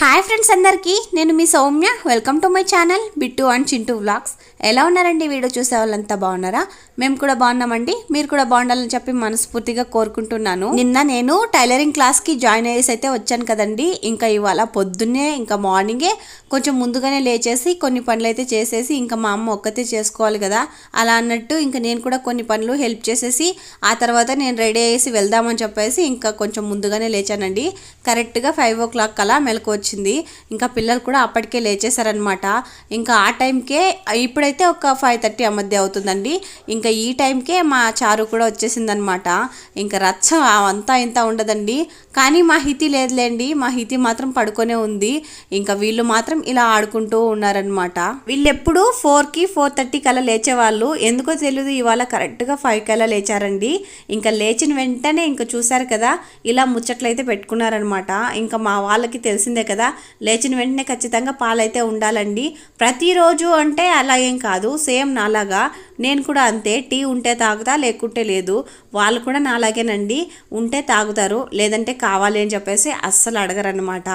Hi friends అందరికీ నేను మీ Soumya. Welcome to my channel Bittu and Chintu vlogs ఎలా ఉన్నారండి? వీడియో చూసే వాళ్ళంతా బాగున్నారా? మేము కూడా బాగున్నామండి. మీరు కూడా బాగుండాలని చెప్పి మనస్ఫూర్తిగా కోరుకుంటున్నాను. నిన్న నేను టైలరింగ్ క్లాస్కి జాయిన్ అయ్యేసి అయితే వచ్చాను కదండి. ఇంకా ఇవాళ పొద్దున్నే ఇంకా మార్నింగే కొంచెం ముందుగానే లేచేసి కొన్ని పనులు అయితే చేసేసి ఇంకా మా అమ్మ ఒక్కతే చేసుకోవాలి కదా. అలా అన్నట్టు ఇంకా నేను కూడా కొన్ని పనులు హెల్ప్ చేసేసి ఆ తర్వాత నేను రెడీ అయ్యేసి వెళ్దామని చెప్పేసి ఇంకా కొంచెం ముందుగానే లేచానండి. కరెక్ట్గా ఫైవ్ ఓ క్లాక్ అలా మెలకు వచ్చింది. ఇంకా పిల్లలు కూడా అప్పటికే లేచేశారనమాట ఇంకా ఆ టైంకే ఇప్పుడైతే ఒక ఫైవ్ థర్టీ ఆ మధ్య అవుతుందండి. ఇంకా ఈ టైంకే మా చారు కూడా వచ్చేసిందనమాట ఇంకా రచ్చ అంతా ఇంత ఉండదండి. కానీ మా హితి లేదులేండి. మా హితి మాత్రం పడుకొనే ఉంది. ఇంకా వీళ్ళు మాత్రం ఇలా ఆడుకుంటూ ఉన్నారనమాట వీళ్ళు ఎప్పుడు ఫోర్కి ఫోర్ థర్టీ కల్లా లేచేవాళ్ళు. ఎందుకో తెలియదు ఇవాళ కరెక్ట్గా ఫైవ్ కల్లా లేచారండి. ఇంకా లేచిన వెంటనే ఇంకా చూసారు కదా ఇలా ముచ్చట్లయితే పెట్టుకున్నారనమాట ఇంకా మా వాళ్ళకి తెలిసిందే కదా లేచిన వెంటనే ఖచ్చితంగా పాలైతే ఉండాలండి. ప్రతిరోజు అంటే అలా ఏం కాదు. సేమ్ నాలాగా. నేను కూడా అంతే. టీ ఉంటే తాగుతా లేకుంటే లేదు. వాళ్ళు కూడా నాలాగేనండి. ఉంటే తాగుతారు. లేదంటే కావాలి అని చెప్పేసి అస్సలు అడగరనమాట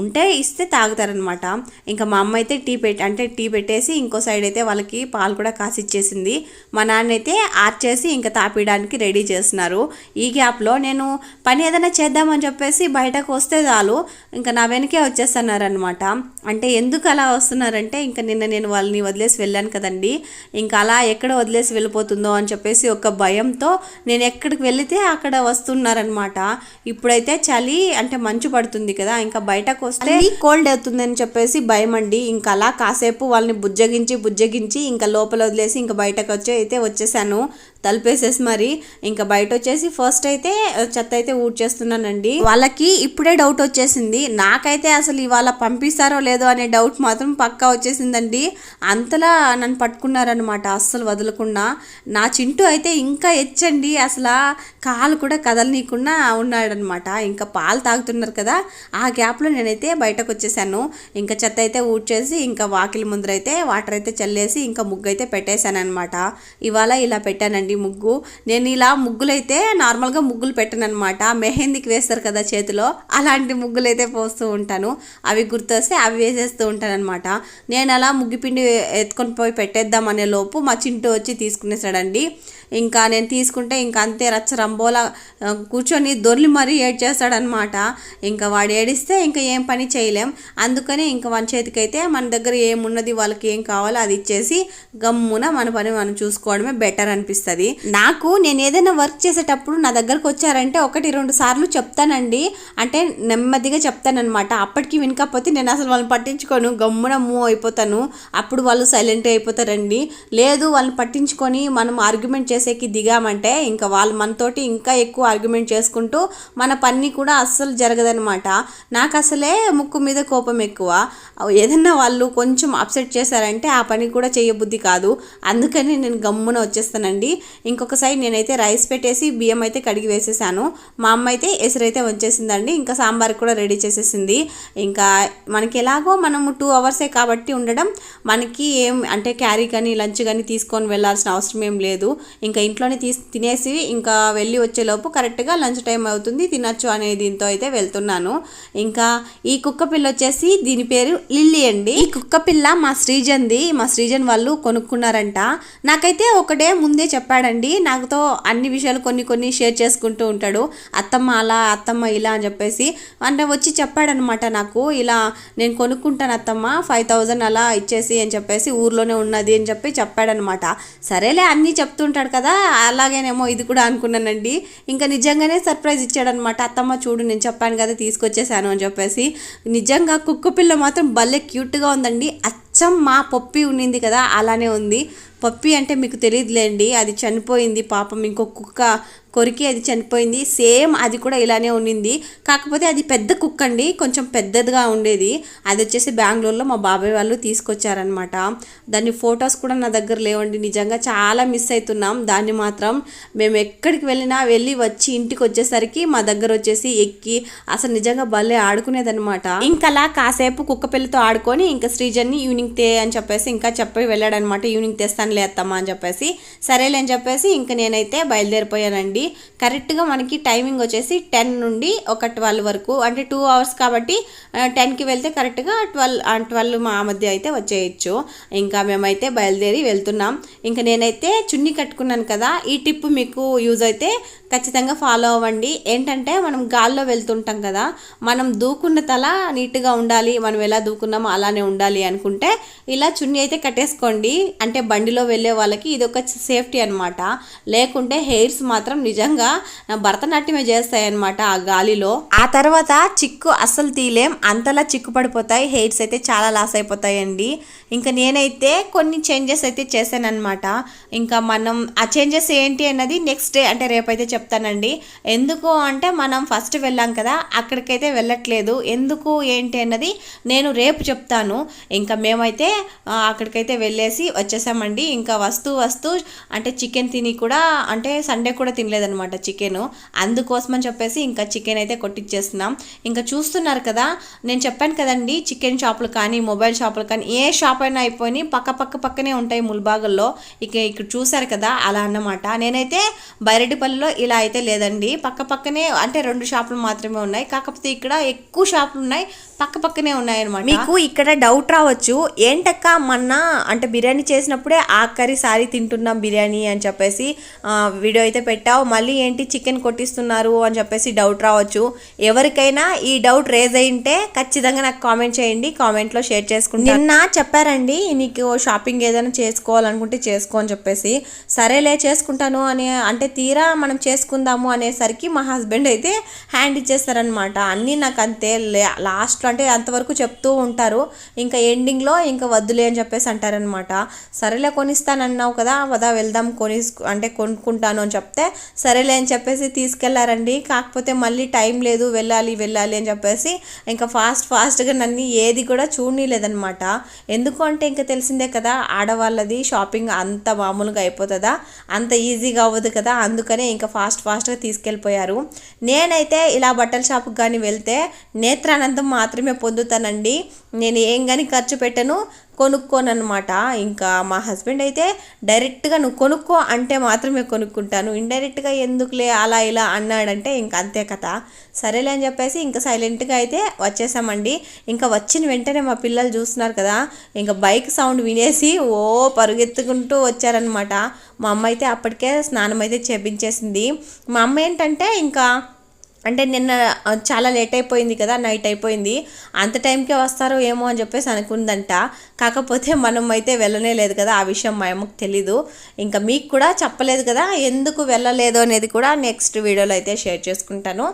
ఉంటే ఇస్తే తాగుతారనమాట ఇంకా మా అమ్మ అయితే టీ పెట్టి అంటే టీ పెట్టేసి ఇంకో సైడ్ అయితే వాళ్ళకి పాలు కూడా కాసి ఇచ్చేసింది మా నాన్న అయితే ఆర్చేసి ఇంకా తాపీయడానికి రెడీ చేస్తున్నారు. ఈ గ్యాప్లో నేను పని ఏదైనా చేద్దామని చెప్పేసి బయటకు వస్తే చాలు. ఇంకా నా వెనకే వచ్చేస్తున్నారనమాట అంటే ఎందుకు అలా వస్తున్నారంటే ఇంకా నిన్న నేను వాళ్ళని వదిలేసి వెళ్ళాను కదండి. ఇంకా అలా ఎక్కడ వదిలేసి వెళ్ళిపోతుందో అని చెప్పేసి ఒక భయంతో నేను ఎక్కడికి వెళితే అక్కడ వస్తున్నారనమాట ఇప్పుడైతే చలి అంటే మంచు పడుతుంది కదా ఇంకా బయటకు వస్తే కోల్డ్ అవుతుందని చెప్పేసి భయం అండి ఇంకా అలా కాసేపు వాళ్ళని బుజ్జగించి బుజ్జగించి ఇంకా లోపల వదిలేసి ఇంకా బయటకు వచ్చి అయితే వచ్చేసాను. తలపేసేసి మరి ఇంకా బయట వచ్చేసి ఫస్ట్ అయితే చెత్త అయితే ఊడ్చేస్తున్నానండి. వాళ్ళకి ఇప్పుడే డౌట్ వచ్చేసింది. నాకైతే అసలు ఇవాళ పంపిస్తారో లేదో అనే డౌట్ మాత్రం పక్కా వచ్చేసిందండి. అంతలా నన్ను పట్టుకున్నారనమాట అస్సలు వదలకుండా. నా చింటూ అయితే ఇంకా ఎచ్చండి. అసలు కాలు కూడా కదలనీయకుండా ఉన్నాడనమాట ఇంకా పాలు తాగుతున్నారు కదా ఆ గ్యాప్లో నేనైతే బయటకు వచ్చేసాను. ఇంకా చెత్త అయితే ఊడ్చేసి ఇంకా వాకిలి ముందరైతే వాటర్ అయితే చల్లేసి ఇంకా ముగ్గు అయితే పెట్టేశాను అనమాట ఇవాళ ఇలా పెట్టానండి. ముగ్గు. నేను ఇలా ముగ్గులైతే నార్మల్గా ముగ్గులు పెట్టాను అనమాట మెహందీకి వేస్తారు కదా చేతిలో అలాంటి ముగ్గులు అయితే పోస్తూ ఉంటాను. అవి గుర్తొస్తే అవి వేసేస్తూ ఉంటాను అనమాట నేను అలా ముగ్గుపిండి ఎత్తుకొని పోయి పెట్టేద్దాం అనే లోపు మా చింటూ వచ్చి తీసుకునేసాడండి. ఇంకా నేను తీసుకుంటే ఇంకా అంతే రచ్చ రంబోలా కూర్చొని దొర్లి మరీ ఏడ్చేస్తాడనమాట ఇంకా వాడు ఏడిస్తే ఇంకా ఏం పని చేయలేం. అందుకని ఇంకా మన చేతికైతే మన దగ్గర ఏమున్నది వాళ్ళకి ఏం కావాలో అది ఇచ్చేసి గమ్మున మన పని మనం చూసుకోవడమే బెటర్ అనిపిస్తుంది. నాకు నేను ఏదైనా వర్క్ చేసేటప్పుడు నా దగ్గరకు వచ్చారంటే ఒకటి రెండు సార్లు చెప్తానండి. అంటే నెమ్మదిగా చెప్తానమాట అప్పటికి వినకపోతే నేను అసలు వాళ్ళని పట్టించుకోను. గమ్మున మూవ్ అయిపోతాను. అప్పుడు వాళ్ళు సైలెంట్ అయిపోతారండి. లేదు వాళ్ళని పట్టించుకొని మనం ఆర్గ్యుమెంట్ చేసేకి దిగామంటే ఇంకా వాళ్ళు మనతోటి ఇంకా ఎక్కువ ఆర్గ్యుమెంట్ చేసుకుంటూ మన పని కూడా అస్సలు జరగదనమాట నాకు అసలే ముక్కు మీద కోపం ఎక్కువ. ఏదన్నా వాళ్ళు కొంచెం అప్సెట్ చేశారంటే ఆ పని కూడా చేయబుద్ధి కాదు. అందుకని నేను గమ్మున వచ్చేస్తానండి. ఇంకొక సైడ్ నేనైతే రైస్ పెట్టేసి బియ్యం అయితే కడిగి వేసేసాను. మా అమ్మ అయితే ఎసురైతే వచ్చేసిందండి ఇంకా సాంబార్ కూడా రెడీ చేసేసింది. ఇంకా మనకి ఎలాగో మనము టూ అవర్సే కాబట్టి ఉండడం మనకి ఏం అంటే క్యారీ కానీ లంచ్ కానీ తీసుకొని వెళ్ళాల్సిన అవసరం ఏం లేదు. ఇంకా ఇంట్లోనే తీసి తినేసి ఇంకా వెళ్ళి వచ్చేలోపు కరెక్ట్గా లంచ్ టైం అవుతుంది. తినచ్చు అనే దీంతో అయితే వెళ్తున్నాను. ఇంకా ఈ కుక్క పిల్ల వచ్చేసి దీని పేరు లిల్లీ అండి. ఈ కుక్క పిల్ల మా శ్రీజన్ది. మా శ్రీజన్ వాళ్ళు కొనుక్కున్నారంట. నాకైతే ఒకటే ముందే చెప్పాడండి. నాకుతో అన్ని విషయాలు కొన్ని కొన్ని షేర్ చేసుకుంటూ ఉంటాడు. అత్తమ్మ అలా అత్తమ్మ ఇలా అని చెప్పేసి అంటే వచ్చి చెప్పాడనమాట నాకు. ఇలా నేను కొనుక్కుంటాను అత్తమ్మ ఫైవ్ థౌజండ్ అలా ఇచ్చేసి అని చెప్పేసి ఊర్లోనే ఉన్నది అని చెప్పి చెప్పాడనమాట సరేలే అన్నీ చెప్తుంటాడు కదా అలాగేనేమో ఇది కూడా అనుకున్నానండి. ఇంకా నిజంగానే సర్ప్రైజ్ ఇచ్చాడనమాట అత్తమ్మ చూడు నేను చెప్పాను కదా తీసుకొచ్చేసాను అని చెప్పేసి. నిజంగా కుక్క పిల్ల మాత్రం భలే క్యూట్గా ఉందండి. అచ్చం మా పప్పి ఉన్నింది కదా అలానే ఉంది. పప్పి అంటే మీకు తెలియదులేండి అది చనిపోయింది పాపం ఇంకో కుక్క కొరికి అది చనిపోయింది. సేమ్ అది కూడా ఇలానే ఉండింది. కాకపోతే అది పెద్ద కుక్క అండి. కొంచెం పెద్దదిగా ఉండేది. అది వచ్చేసి బెంగళూరులో మా బాబాయ్ వాళ్ళు తీసుకొచ్చారనమాట దాని ఫొటోస్ కూడా నా దగ్గర లేవండి. నిజంగా చాలా మిస్ అవుతున్నాం దాన్ని మాత్రం మేము ఎక్కడికి వెళ్ళినా వెళ్ళి వచ్చి ఇంటికి వచ్చేసరికి మా దగ్గర వచ్చేసి ఎక్కి అసలు నిజంగా భలే ఆడుకునేదనమాట ఇంకా అలా కాసేపు కుక్క పిల్లతో ఆడుకొని ఇంకా శ్రీజన్ని ఈవినింగ్ తే అని చెప్పేసి ఇంకా చెప్పి వెళ్ళాడనమాట ఈవినింగ్ తెస్తాను లేత్తమ్మా అని చెప్పేసి. సరేలే అని చెప్పేసి ఇంకా నేనైతే బయలుదేరిపోయానండి. కరెక్ట్గా మనకి టైమింగ్ వచ్చేసి టెన్ నుండి ఒక ట్వెల్వ్ వరకు. అంటే టూ అవర్స్ కాబట్టి టెన్కి వెళ్తే కరెక్ట్గా ట్వెల్వ్ ట్వెల్వ్ మా మధ్య అయితే వచ్చేయచ్చు. ఇంకా మేమైతే బయలుదేరి వెళ్తున్నాం. ఇంకా నేనైతే చున్నీ కట్టుకున్నాను కదా ఈ టిప్ మీకు యూజ్ అయితే ఖచ్చితంగా ఫాలో అవ్వండి. ఏంటంటే మనం గాల్లో వెళ్తుంటాం కదా మనం దూకున్న తల నీట్గా ఉండాలి మనం ఎలా దూకున్నామో అలానే ఉండాలి అనుకుంటే ఇలా చున్నీ అయితే కట్టేసుకోండి. అంటే బండిలో వెళ్ళే వాళ్ళకి ఇది ఒక సేఫ్టీ అనమాట లేకుంటే హెయిర్స్ మాత్రం నిజంగా భరతనాట్యమే చేస్తాయి అనమాట ఆ గాలిలో. ఆ తర్వాత చిక్కు అస్సలు తీలేం అంతలా చిక్కు పడిపోతాయి హెయిర్స్ అయితే చాలా లాస్ అయిపోతాయండి. ఇంకా నేనైతే కొన్ని చేంజెస్ అయితే చేశాను ఇంకా మనం ఆ చేంజెస్ ఏంటి అన్నది నెక్స్ట్ డే అంటే రేపైతే చెప్తానండి. ఎందుకు అంటే మనం ఫస్ట్ వెళ్ళాం కదా అక్కడికైతే వెళ్ళట్లేదు. ఎందుకు ఏంటి అన్నది నేను రేపు చెప్తాను. ఇంకా మేమైతే అక్కడికైతే వెళ్ళేసి వచ్చేసామండి. ఇంకా వస్తూ వస్తూ అంటే చికెన్ తిని కూడా అంటే సండే కూడా తినలేదనమాట చికెన్. అందుకోసమని చెప్పేసి ఇంకా చికెన్ అయితే కొట్టించేస్తున్నాం ఇంకా చూస్తున్నారు కదా నేను చెప్పాను కదండి చికెన్ షాపులు కానీ మొబైల్ షాపులు కానీ ఏ షాప్ పైన అయిపోయి పక్క పక్క పక్కనే ఉంటాయి ముల్బాగల్లో ఇక ఇక్కడ చూసారు కదా అలా అన్నమాట. నేనైతే బైరెడ్డిపల్లిలో ఇలా అయితే లేదండి. పక్క పక్కనే అంటే రెండు షాపులు మాత్రమే ఉన్నాయి. కాకపోతే ఇక్కడ ఎక్కువ షాపులు ఉన్నాయి. పక్క పక్కనే ఉన్నాయి అనమాట మీకు ఇక్కడ డౌట్ రావచ్చు. ఏంటక్క మొన్న అంటే బిర్యానీ చేసినప్పుడే ఆఖరి సారి తింటున్నాం బిర్యానీ అని చెప్పేసి వీడియో అయితే పెట్టావు. మళ్ళీ ఏంటి చికెన్ కొట్టిస్తున్నారు అని చెప్పేసి డౌట్ రావచ్చు. ఎవరికైనా ఈ డౌట్ రేజ్ అయింటే ఖచ్చితంగా నాకు కామెంట్ చేయండి. కామెంట్లో షేర్ చేసుకుంటాను నిన్న చెప్పారండి నీకు షాపింగ్ ఏదైనా చేసుకోవాలనుకుంటే చేసుకో అని చెప్పేసి. సరేలే చేసుకుంటాను అని అంటే తీరా మనం చేసుకుందాము అనేసరికి మా హస్బెండ్ అయితే హ్యాండ్ ఇచ్చేస్తారనమాట అన్నీ నాకు అంతే. లాస్ట్లో అంటే అంతవరకు చెప్తూ ఉంటారు. ఇంకా ఎండింగ్లో ఇంకా వద్దులే అని చెప్పేసి అంటారనమాట సరేలే కొనిస్తానన్నావు కదా వదా వెళ్దాం కొని అంటే కొనుక్కుంటాను అని చెప్తే సరేలే అని చెప్పేసి తీసుకెళ్ళారండి. కాకపోతే మళ్ళీ టైం లేదు వెళ్ళాలి వెళ్ళాలి అని చెప్పేసి ఇంకా ఫాస్ట్ ఫాస్ట్గా నన్ను ఏది కూడా చూడలేదనమాట ఎందుకు అంటే ఇంకా తెలిసిందే కదా ఆడవాళ్ళది షాపింగ్ అంత మామూలుగా అయిపోతుందా అంత ఈజీగా అవ్వదు కదా అందుకనే ఇంకా ఫాస్ట్ ఫాస్ట్గా తీసుకెళ్ళిపోయారు. నేనైతే ఇలా బట్టల షాప్కి కానీ వెళ్తే నేత్రానందం మాత్రం మాత్రమే పొందుతానండి. నేను ఏం కానీ ఖర్చు పెట్టను కొనుక్కోను అనమాట ఇంకా మా హస్బెండ్ అయితే డైరెక్ట్గా నువ్వు కొనుక్కో అంటే మాత్రమే కొనుక్కుంటాను. ఇండైరెక్ట్గా ఎందుకులే అలా ఇలా అన్నాడంటే ఇంకా అంతే కథ. సరేలే అని చెప్పేసి ఇంకా సైలెంట్గా అయితే వచ్చేసామండి. ఇంకా వచ్చిన వెంటనే మా పిల్లలు చూస్తున్నారు కదా ఇంకా బైక్ సౌండ్ వినేసి ఓ పరుగెత్తుకుంటూ వచ్చారనమాట మా అమ్మ అయితే అప్పటికే స్నానం అయితే చేపించేసింది. మా అమ్మ ఏంటంటే ఇంకా అంటే నిన్న చాలా లేట్ అయిపోయింది కదా నైట్ అయిపోయింది. అంత టైంకే వస్తారో ఏమో అని చెప్పేసి అనుకుందంట. కాకపోతే మనం అయితే వెళ్ళనే లేదు కదా ఆ విషయం మా అమ్మకు తెలీదు. ఇంకా మీకు కూడా చెప్పలేదు కదా ఎందుకు వెళ్ళలేదు అనేది కూడా నెక్స్ట్ వీడియోలో అయితే షేర్ చేసుకుంటాను.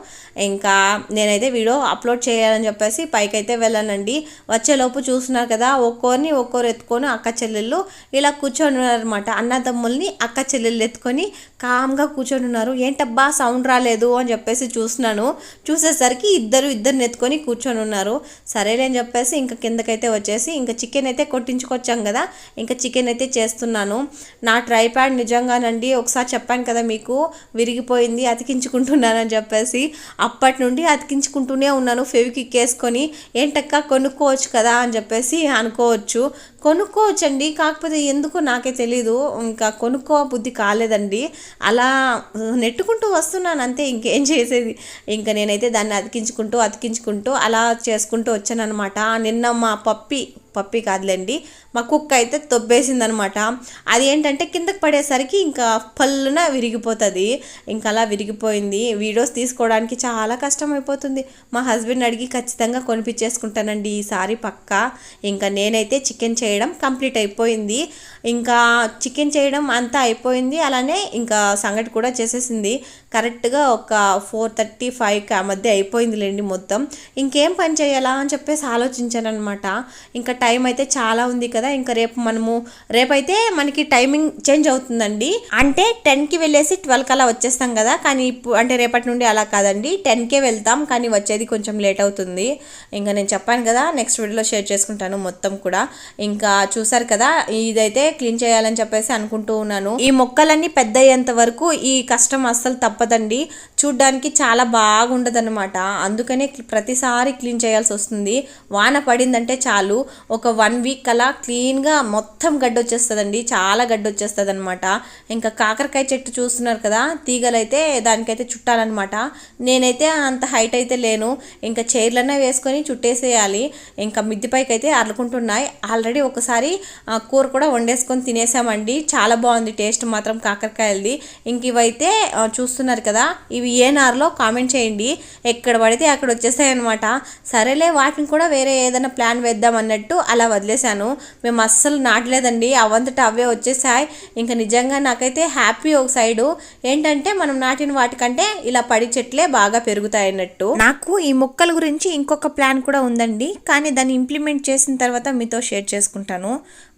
ఇంకా నేనైతే వీడియో అప్లోడ్ చేయాలని చెప్పేసి పైకి అయితే వెళ్ళానండి. వచ్చేలోపు చూస్తున్నారు కదా ఒక్కోరిని ఒక్కోరు ఎత్తుకొని అక్క చెల్లెళ్ళు ఇలా కూర్చొని ఉన్నారనమాట అన్నదమ్ముల్ని అక్క చెల్లెళ్ళు ఎత్తుకొని కామ్గా కూర్చొని ఉన్నారు. ఏంటబ్బా సౌండ్ రాలేదు అని చెప్పేసి చూస్తున్నాను. చూసేసరికి ఇద్దరు ఇద్దరిని ఎత్తుకొని కూర్చొని ఉన్నారు. సరేలే అని చెప్పేసి ఇంకా కిందకైతే వచ్చేసి ఇంకా చికెన్ అయితే కొట్టించుకొచ్చాం కదా. ఇంకా చికెన్ అయితే చేస్తున్నాను. నా ట్రై ప్యాడ్ నిజంగానండి ఒకసారి చెప్పాను కదా మీకు విరిగిపోయింది అతికించుకుంటున్నానని చెప్పేసి. అప్పటి నుండి అతికించుకుంటూనే ఉన్నాను ఫెవికిక్ వేసుకొని. ఏంటక్క కొనుక్కోవచ్చు కదా అని చెప్పేసి అనుకోవచ్చు. కొనుక్కోవచ్చండి. కాకపోతే ఎందుకో నాకే తెలీదు. ఇంకా కొనుక్కో బుద్ధి కాలేదండి. అలా నెట్టుకుంటూ వస్తున్నాను అంతే ఇంకేం చేసేది? ఇంకా నేనైతే దాన్ని అతికించుకుంటూ అతికించుకుంటూ అలా చేసుకుంటూ వచ్చాను అనమాట నిన్న మా పప్పి పప్పి కాదులేండి. మా కుక్క అయితే తొబ్బేసింది అనమాట అది ఏంటంటే కిందకి పడేసరికి ఇంకా పళ్ళున విరిగిపోతుంది. ఇంకా అలా విరిగిపోయింది. వీడియోస్ తీసుకోవడానికి చాలా కష్టం అయిపోతుంది మా హస్బెండ్ అడిగి ఖచ్చితంగా కొనిపించేసుకుంటానండి ఈసారి పక్కా. ఇంకా నేనైతే చికెన్ చేయడం కంప్లీట్ అయిపోయింది. ఇంకా చికెన్ చేయడం అంతా అయిపోయింది. అలానే ఇంకా సంగటి కూడా చేసేసింది. కరెక్ట్గా ఒక ఫోర్ థర్టీ ఫైవ్కి ఆ మధ్య అయిపోయిందిలేండి మొత్తం. ఇంకేం పని చేయాలా అని చెప్పేసి ఆలోచించాను అనమాట ఇంకా టైం అయితే చాలా ఉంది కదా ఇంకా రేపు మనము రేపైతే మనకి టైమింగ్ చేంజ్ అవుతుందండి. అంటే టెన్కి వెళ్ళేసి ట్వెల్వ్ కల్లా వచ్చేస్తాం కదా కానీ ఇప్పుడు అంటే రేపటి నుండి అలా కాదండి. టెన్కే వెళ్తాం కానీ వచ్చేది కొంచెం లేట్ అవుతుంది. ఇంకా నేను చెప్పాను కదా నెక్స్ట్ వీడియోలో షేర్ చేసుకుంటాను మొత్తం కూడా. ఇంకా చూసారు కదా ఇదైతే క్లీన్ చేయాలని చెప్పేసి అనుకుంటూ ఉన్నాను. ఈ మొక్కలన్నీ పెద్ద అయ్యేంత వరకు ఈ కష్టం అస్సలు తప్ప తప్పదండి. చూడ్డానికి చాలా బాగుండదు అనమాట అందుకనే ప్రతిసారి క్లీన్ చేయాల్సి వస్తుంది. వాన పడిందంటే చాలు. ఒక వన్ వీక్ అలా క్లీన్గా మొత్తం గడ్డి వచ్చేస్తుందండి చాలా గడ్డి వచ్చేస్తుంది అనమాట ఇంకా కాకరకాయ చెట్టు చూస్తున్నారు కదా తీగలైతే దానికైతే చుట్టాలన్నమాట. నేనైతే అంత హైట్ అయితే లేను. ఇంకా చైర్లనే వేసుకొని చుట్టేసేయాలి. ఇంకా మిద్దిపైకి అయితే అల్లుకుంటున్నాయి ఆల్రెడీ ఒకసారి కూర కూడా వండేసుకొని తినేసామండి. చాలా బాగుంది. టేస్ట్ మాత్రం కాకరకాయలది. ఇంక ఇవైతే చూస్తున్నారు చూస్తున్నారు కదా ఇవి ఏ నార్లో కామెంట్ చేయండి. ఎక్కడ పడితే అక్కడ వచ్చేస్తాయి అనమాట సరేలే వాటిని కూడా వేరే ఏదైనా ప్లాన్ వేద్దాం అన్నట్టు అలా వదిలేశాను. మేము అస్సలు నాటలేదండి. అవంతట అవే వచ్చేసాయి. ఇంకా నిజంగా నాకైతే హ్యాపీ ఒక సైడు ఏంటంటే మనం నాటిన వాటికంటే ఇలా పడి చెట్లే బాగా పెరుగుతాయి అన్నట్టు. నాకు ఈ మొక్కల గురించి ఇంకొక ప్లాన్ కూడా ఉందండి. కానీ దాన్ని ఇంప్లిమెంట్ చేసిన తర్వాత మీతో షేర్ చేసుకుంటాను.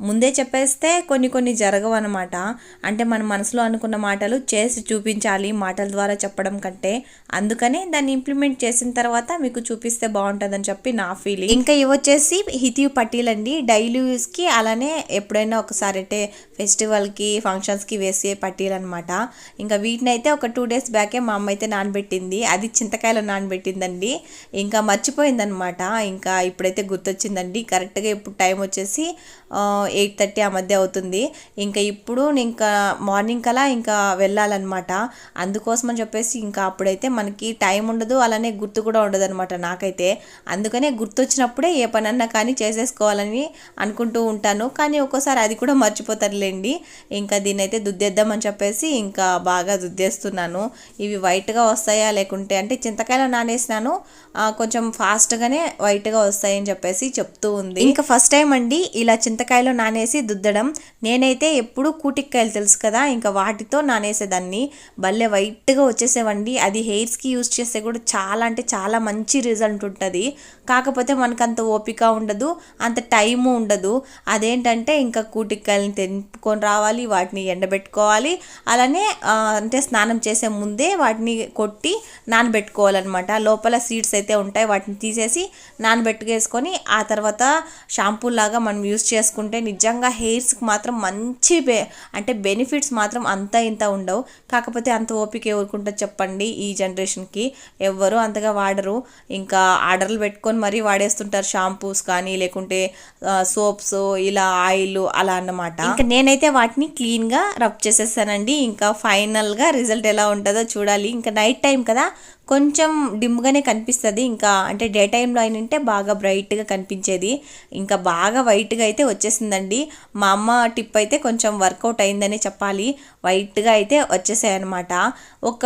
ముందే చెప్పేస్తే కొన్ని కొన్ని జరగవు అనమాట అంటే మన మనసులో అనుకున్న మాటలు చేసి చూపించాలి మాటల ద్వారా చెప్పడం కంటే అందుకనే దాన్ని ఇంప్లిమెంట్ చేసిన తర్వాత మీకు చూపిస్తే బాగుంటుందని చెప్పి నా ఫీలింగ్ ఇంకా ఇవి వచ్చేసి హితివ్ పట్టీలండి డైలీ యూస్కి అలానే ఎప్పుడైనా ఒకసారి అంటే ఫెస్టివల్కి ఫంక్షన్స్కి వేసే పట్టీలు అనమాట ఇంకా వీటిని అయితే ఒక టూ డేస్ బ్యాకే మా అమ్మ అయితే నానబెట్టింది. అది చింతకాయలు నానబెట్టిందండి. ఇంకా మర్చిపోయిందనమాట ఇంకా ఇప్పుడైతే గుర్తొచ్చిందండి. కరెక్ట్గా ఇప్పుడు టైం వచ్చేసి ఎయిట్ థర్టీ ఆ మధ్య అవుతుంది. ఇంకా ఇప్పుడు ఇంకా మార్నింగ్ కలా ఇంకా వెళ్ళాలన్నమాట. అందుకోసం అని చెప్పేసి ఇంకా అప్పుడైతే మనకి టైం ఉండదు అలానే గుర్తు కూడా ఉండదు అనమాట నాకైతే. అందుకనే గుర్తొచ్చినప్పుడే ఏ పనన్నా కానీ చేసేసుకోవాలని అనుకుంటూ ఉంటాను. కానీ ఒక్కోసారి అది కూడా మర్చిపోతారులేండి. ఇంకా దీన్ని అయితే దుద్దేద్దామని చెప్పేసి ఇంకా బాగా దుద్దేస్తున్నాను. ఇవి వైట్గా వస్తాయా లేకుంటే అంటే చింతకాయలు నానేసినాను. కొంచెం ఫాస్ట్గానే వైట్గా వస్తాయని చెప్పేసి చెప్తూ ఉంది. ఇంకా ఫస్ట్ టైం అండి ఇలా చింతకాయలు నానేసి దుద్దడం. నేనైతే ఎప్పుడు కూటిక్కాయలు తెలుసు కదా ఇంకా వాటితో నానేసేదాన్ని. భలే వైట్గా వచ్చేసేవండి. అది హెయిర్స్కి యూస్ చేస్తే కూడా చాలా అంటే చాలా మంచి రిజల్ట్ ఉంటుంది. కాకపోతే మనకు అంత ఓపిక ఉండదు అంత టైము ఉండదు. అదేంటంటే ఇంకా కూటిక్కాయలని తెంపుకొని రావాలి వాటిని ఎండబెట్టుకోవాలి. అలానే అంటే స్నానం చేసే ముందే వాటిని కొట్టి నానబెట్టుకోవాలన్నమాట. లోపల సీడ్స్ అయితే ఉంటాయి వాటిని తీసేసి నానబెట్టుకేసుకొని ఆ తర్వాత షాంపూ లాగా మనం యూస్ చేసుకుంటే నిజంగా హెయిర్స్కి మాత్రం మంచి బె అంటే బెనిఫిట్స్ మాత్రం అంత ఇంత ఉండవు. కాకపోతే అంత ఓపిక ఎవరుకుంటుంది చెప్పండి ఈ జనరేషన్కి. ఎవ్వరు అంతగా వాడరు. ఇంకా ఆర్డర్లు పెట్టుకొని మరీ వాడేస్తుంటారు షాంపూస్ కానీ లేకుంటే సోప్స్ ఇలా ఆయిల్ అలా అన్నమాట. ఇంకా నేనైతే వాటిని క్లీన్గా రబ్ చేసేస్తానండి ఇంకా ఫైనల్గా రిజల్ట్ ఎలా ఉంటుందో చూడాలి. ఇంకా నైట్ టైం కదా కొంచెం డిమ్గానే కనిపిస్తుంది. ఇంకా అంటే డే టైంలో అయినంటే బాగా బ్రైట్గా కనిపించేది. ఇంకా బాగా వైట్గా అయితే వచ్చేసిందండి. మా అమ్మ టిప్ అయితే కొంచెం వర్కౌట్ అయిందనే చెప్పాలి. వైట్గా అయితే వచ్చేసాయి అనమాట ఒక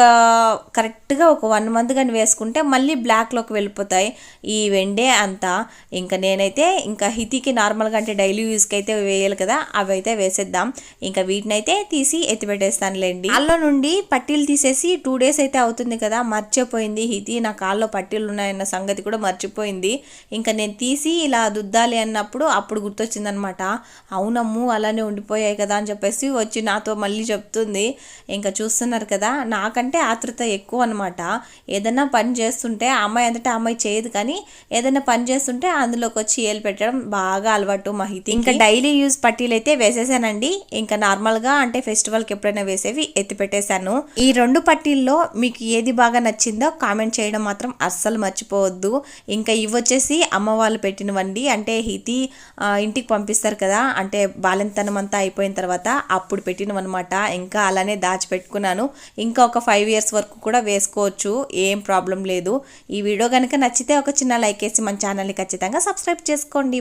కరెక్ట్గా ఒక వన్ మంత్ కానీ వేసుకుంటే మళ్ళీ బ్లాక్లోకి వెళ్ళిపోతాయి ఈ వెండే అంతా. ఇంకా నేనైతే ఇంకా హితికి నార్మల్గా అంటే డైలీ యూస్కి అయితే వేయాలి కదా అవి అయితే వేసేద్దాం. ఇంకా వీటిని అయితే తీసి ఎత్తిపెట్టేస్తానులేండి. అల్లో నుండి పట్టీలు తీసేసి టూ డేస్ అయితే అవుతుంది కదా మర్చిపోయింది. హితి నా కాల్లో పట్టీలు ఉన్నాయన్న సంగతి కూడా మర్చిపోయింది. ఇంకా నేను తీసి ఇలా దుద్దాలి అన్నప్పుడు అప్పుడు గుర్తొచ్చిందనమాట అవునమ్ము అలానే ఉండిపోయాయి కదా అని చెప్పేసి వచ్చి నాతో మళ్ళీ చెప్తుంది. ఇంకా చూస్తున్నారు కదా నాకంటే ఆతృత ఎక్కువ అనమాట ఏదైనా పని చేస్తుంటే అమ్మాయి అంతటా అమ్మాయి చేయదు కానీ ఏదైనా పని చేస్తుంటే అందులోకి వచ్చి ఏలు పెట్టడం బాగా అలవాటు మహితి ఇంకా డైలీ యూజ్ పట్టీలు అయితే వేసేసానండి. ఇంకా నార్మల్గా అంటే ఫెస్టివల్కి ఎప్పుడైనా వేసేవి ఎత్తి పెట్టేశాను ఈ రెండు పట్టీల్లో మీకు ఏది బాగా నచ్చింది? కామెంట్ చేయడం మాత్రం అస్సలు మర్చిపోవద్దు. ఇంకా ఇవి వచ్చేసి అమ్మ వాళ్ళు పెట్టినవండి. అంటే హితి ఇంటికి పంపిస్తారు కదా. అంటే బాలెంతనం అంతా అయిపోయిన తర్వాత అప్పుడు పెట్టినవన్నమాట. ఇంకా అలానే దాచిపెట్టుకున్నాను. ఇంకా ఒక ఫైవ్ ఇయర్స్ వరకు కూడా వేసుకోవచ్చు. ఏం ప్రాబ్లం లేదు. ఈ వీడియో కనుక నచ్చితే ఒక చిన్న లైక్ వేసి మన ఛానల్ని ఖచ్చితంగా సబ్స్క్రైబ్ చేసుకోండి.